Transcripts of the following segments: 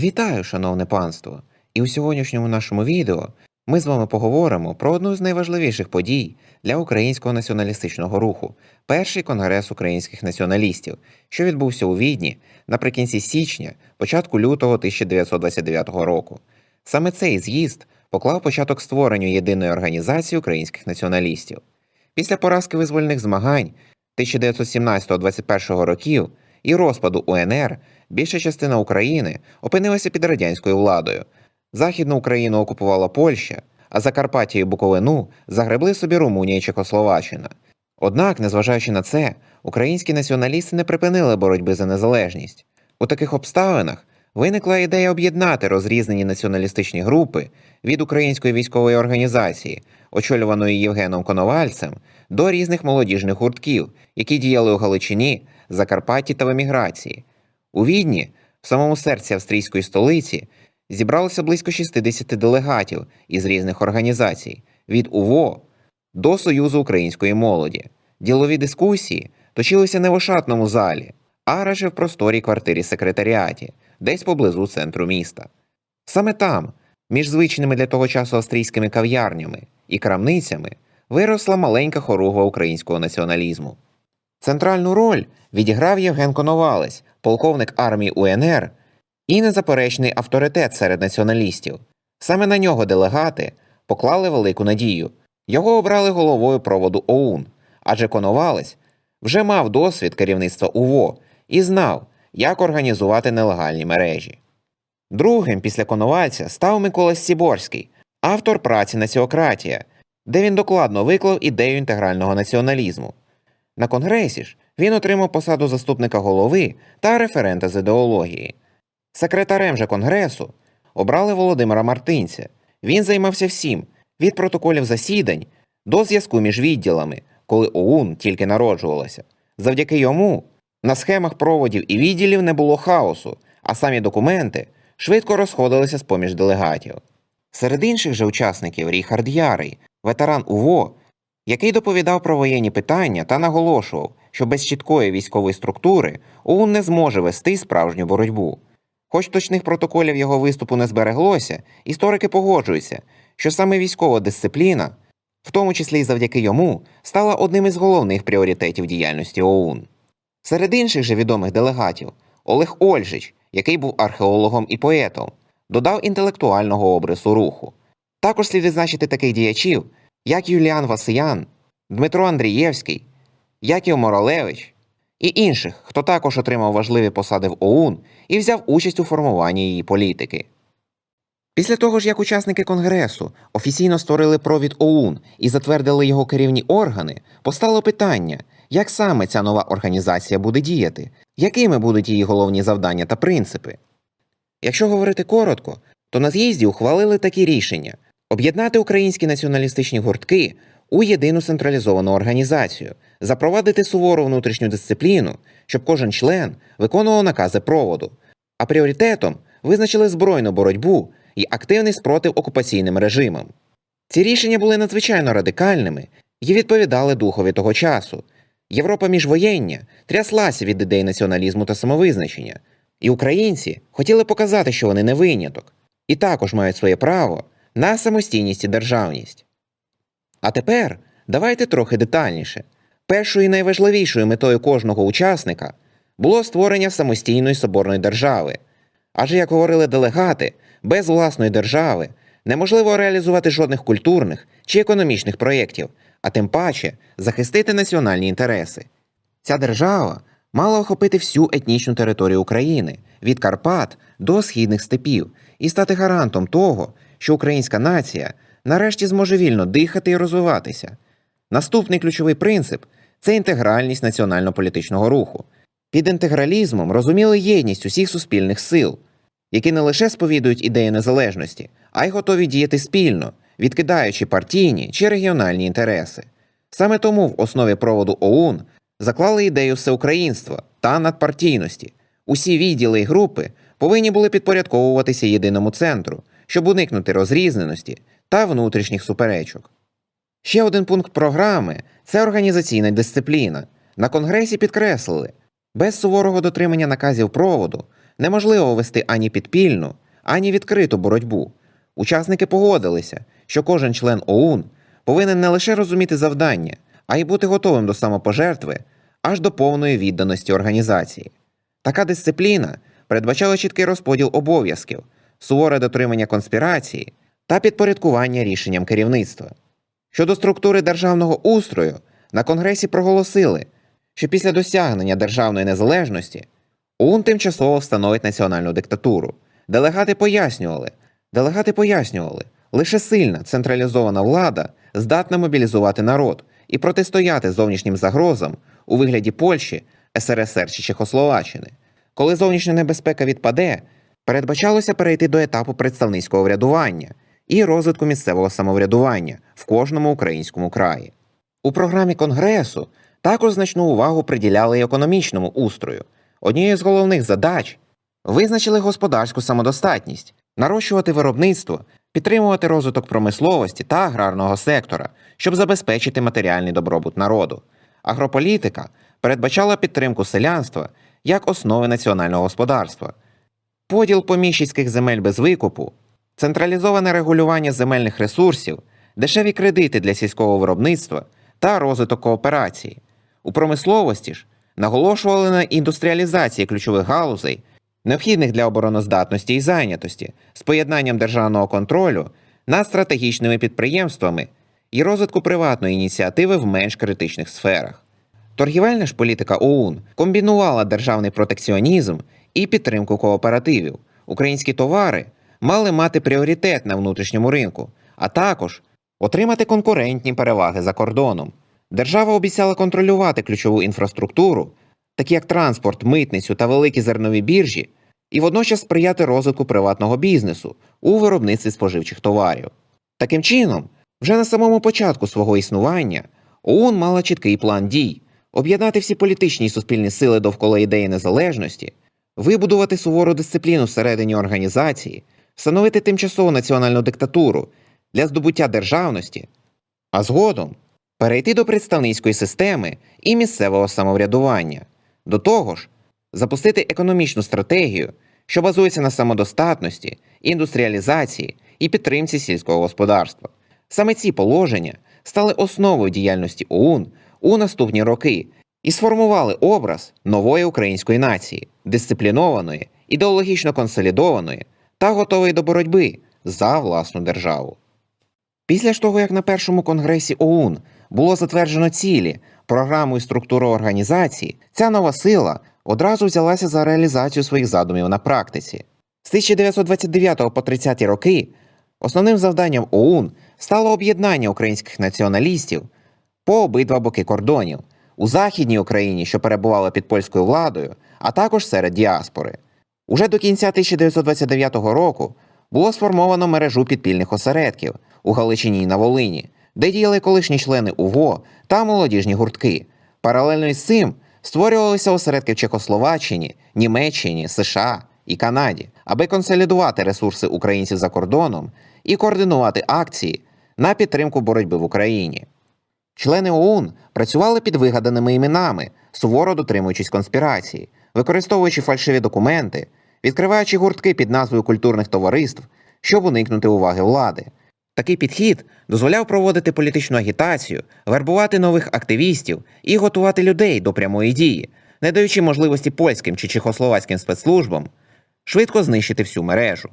Вітаю, шановне панство! І у сьогоднішньому нашому відео ми з вами поговоримо про одну з найважливіших подій для українського націоналістичного руху перший конгрес українських націоналістів, що відбувся у Відні наприкінці січня, початку лютого 1929 року. Саме цей з'їзд поклав початок створенню єдиної організації українських націоналістів. Після поразки визвольних змагань 1917-21 років і розпаду УНР більша частина України опинилася під радянською владою. Західну Україну окупувала Польща, а Закарпаття і Буковину загребли собі Румунія і Чехословаччина. Однак, незважаючи на це, українські націоналісти не припинили боротьби за незалежність. У таких обставинах виникла ідея об'єднати розрізнені націоналістичні групи від української військової організації, очолюваної Євгеном Коновальцем, до різних молодіжних гуртків, які діяли у Галичині, Закарпатті та в еміграції. У Відні, в самому серці австрійської столиці, зібралося близько 60 делегатів із різних організацій від УВО до Союзу української молоді. Ділові дискусії точилися не в ошатному залі, а радше в просторій квартирі секретаріаті, десь поблизу центру міста. Саме там, між звичними для того часу австрійськими кав'ярнями і крамницями, виросла маленька хоругва українського націоналізму. Центральну роль відіграв Євген Коновалець, полковник армії УНР і незаперечний авторитет серед націоналістів. Саме на нього делегати поклали велику надію. Його обрали головою проводу ОУН, адже Коновалець вже мав досвід керівництва УВО і знав, як організувати нелегальні мережі. Другим після Коновальця став Микола Сіборський, автор праці Націократія, де він докладно виклав ідею інтегрального націоналізму. На конгресі ж він отримав посаду заступника голови та референта з ідеології. Секретарем же конгресу обрали Володимира Мартинця. Він займався всім від протоколів засідань до зв'язку між відділами, коли ОУН тільки народжувалася. Завдяки йому на схемах проводів і відділів не було хаосу, а самі документи швидко розходилися з поміж делегатів. Серед інших же учасників Ріхард Ярий, ветеран УВО, який доповідав про воєнні питання та наголошував, що без чіткої військової структури ОУН не зможе вести справжню боротьбу. Хоч точних протоколів його виступу не збереглося, історики погоджуються, що саме військова дисципліна, в тому числі й завдяки йому, стала одним із головних пріоритетів діяльності ОУН. Серед інших же відомих делегатів Олег Ольжич, який був археологом і поетом, додав інтелектуального обрису руху. Також слід відзначити таких діячів, як Юліан Васиян, Дмитро Андрієвський, Яків Моралевич і інших, хто також отримав важливі посади в ОУН і взяв участь у формуванні її політики. Після того ж, як учасники Конгресу офіційно створили провід ОУН і затвердили його керівні органи, постало питання, як саме ця нова організація буде діяти, якими будуть її головні завдання та принципи. Якщо говорити коротко, то на з'їзді ухвалили такі рішення: об'єднати українські націоналістичні гуртки у єдину централізовану організацію, запровадити сувору внутрішню дисципліну, щоб кожен член виконував накази проводу, а пріоритетом визначили збройну боротьбу і активний спротив окупаційним режимам. Ці рішення були надзвичайно радикальними і відповідали духові того часу. Європа міжвоєння тряслася від ідей націоналізму та самовизначення, і українці хотіли показати, що вони не виняток, і також мають своє право на самостійність і державність. А тепер давайте трохи детальніше. Першою і найважливішою метою кожного учасника було створення самостійної соборної держави. Адже, як говорили делегати, без власної держави неможливо реалізувати жодних культурних чи економічних проєктів, а тим паче захистити національні інтереси. Ця держава мала охопити всю етнічну територію України від Карпат до східних степів і стати гарантом того, що українська нація нарешті зможе вільно дихати і розвиватися. Наступний ключовий принцип це інтегральність національно-політичного руху. Під інтегралізмом розуміли єдність усіх суспільних сил, які не лише сповідують ідею незалежності, а й готові діяти спільно, відкидаючи партійні чи регіональні інтереси. Саме тому в основі проводу ОУН заклали ідею всеукраїнства та надпартійності. Усі відділи і групи повинні були підпорядковуватися єдиному центру, щоб уникнути розрізненості та внутрішніх суперечок. Ще один пункт програми це організаційна дисципліна. На конгресі підкреслили, без суворого дотримання наказів проводу неможливо вести ані підпільну, ані відкриту боротьбу. Учасники погодилися, що кожен член ОУН повинен не лише розуміти завдання, а й бути готовим до самопожертви аж до повної відданості організації. Така дисципліна передбачала чіткий розподіл обов'язків, суворе дотримання конспірації та підпорядкування рішенням керівництва. Щодо структури державного устрою, на Конгресі проголосили, що після досягнення державної незалежності ОУН тимчасово встановить національну диктатуру. Делегати пояснювали, делегати пояснювали, лише сильна централізована влада здатна мобілізувати народ і протистояти зовнішнім загрозам у вигляді Польщі, СРСР чи Чехословаччини. Коли зовнішня небезпека відпаде, передбачалося перейти до етапу представницького врядування і розвитку місцевого самоврядування в кожному українському краї. У програмі Конгресу також значну увагу приділяли й економічному устрою. Однією з головних задач визначили господарську самодостатність, нарощувати виробництво, підтримувати розвиток промисловості та аграрного сектора, щоб забезпечити матеріальний добробут народу. Агрополітика передбачала підтримку селянства як основи національного господарства, поділ поміщицьких земель без викупу, централізоване регулювання земельних ресурсів, дешеві кредити для сільського виробництва та розвиток кооперації. У промисловості ж наголошували на індустріалізації ключових галузей, необхідних для обороноздатності і зайнятості, з поєднанням державного контролю над стратегічними підприємствами і розвитку приватної ініціативи в менш критичних сферах. Торгівельна ж політика ОУН комбінувала державний протекціонізм і підтримку кооперативів. Українські товари мали мати пріоритет на внутрішньому ринку, а також отримати конкурентні переваги за кордоном. Держава обіцяла контролювати ключову інфраструктуру, такі як транспорт, митницю та великі зернові біржі, і водночас сприяти розвитку приватного бізнесу у виробництві споживчих товарів. Таким чином, вже на самому початку свого існування ОУН мала чіткий план дій об'єднати всі політичні і суспільні сили довкола ідеї незалежності, вибудувати сувору дисципліну всередині організації, встановити тимчасову національну диктатуру для здобуття державності, а згодом перейти до представницької системи і місцевого самоврядування. До того ж, запустити економічну стратегію, що базується на самодостатності, індустріалізації і підтримці сільського господарства. Саме ці положення стали основою діяльності ОУН у наступні роки і сформували образ нової української нації, дисциплінованої, ідеологічно консолідованої та готової до боротьби за власну державу. Після того, як на першому конгресі ОУН було затверджено цілі, програму і структуру організації, ця нова сила одразу взялася за реалізацію своїх задумів на практиці. З 1929 по 30 роки основним завданням ОУН стало об'єднання українських націоналістів по обидва боки кордонів у Західній Україні, що перебувала під польською владою, а також серед діаспори. Уже до кінця 1929 року було сформовано мережу підпільних осередків у Галичині і на Волині, де діяли колишні члени УВО та молодіжні гуртки. Паралельно із цим створювалися осередки в Чехословаччині, Німеччині, США і Канаді, аби консолідувати ресурси українців за кордоном і координувати акції на підтримку боротьби в Україні. Члени ОУН працювали під вигаданими іменами, суворо дотримуючись конспірації, використовуючи фальшиві документи, відкриваючи гуртки під назвою культурних товариств, щоб уникнути уваги влади. Такий підхід дозволяв проводити політичну агітацію, вербувати нових активістів і готувати людей до прямої дії, не даючи можливості польським чи чехословацьким спецслужбам швидко знищити всю мережу.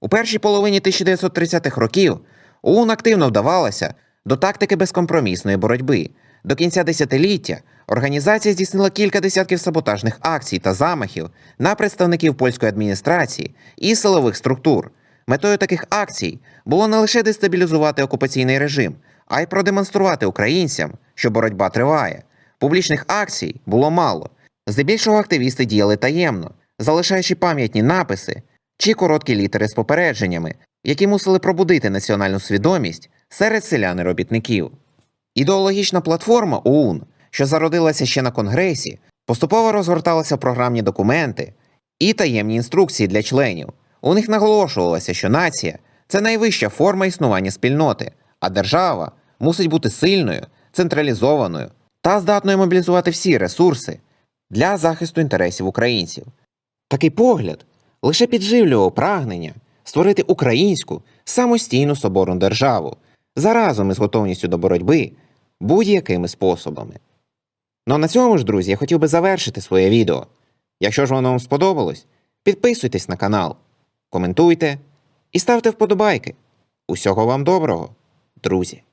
У першій половині 1930-х років ОУН активно вдавалася до тактики безкомпромісної боротьби. До кінця десятиліття організація здійснила кілька десятків саботажних акцій та замахів на представників польської адміністрації і силових структур. Метою таких акцій було не лише дестабілізувати окупаційний режим, а й продемонструвати українцям, що боротьба триває. Публічних акцій було мало. Здебільшого активісти діяли таємно, залишаючи пам'ятні написи чи короткі літери з попередженнями, які мусили пробудити національну свідомість серед селян і робітників. Ідеологічна платформа ОУН, що зародилася ще на Конгресі, поступово розгорталася в програмні документи і таємні інструкції для членів. У них наголошувалося, що нація це найвища форма існування спільноти, а держава мусить бути сильною, централізованою та здатною мобілізувати всі ресурси для захисту інтересів українців. Такий погляд лише підживлював прагнення створити українську самостійну соборну державу заразом із готовністю до боротьби будь-якими способами. Ну а на цьому ж, друзі, я хотів би завершити своє відео. Якщо ж воно вам сподобалось, підписуйтесь на канал, коментуйте і ставте вподобайки. Усього вам доброго, друзі!